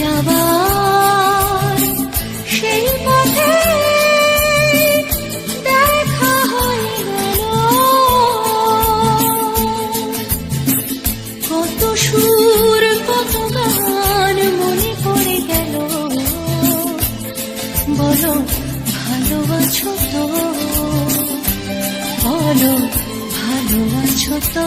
যাবার সেই পথে কত সুর কত গান মনে পড়ে ভালোবাসো তো। বলো ভালোবাসো তো।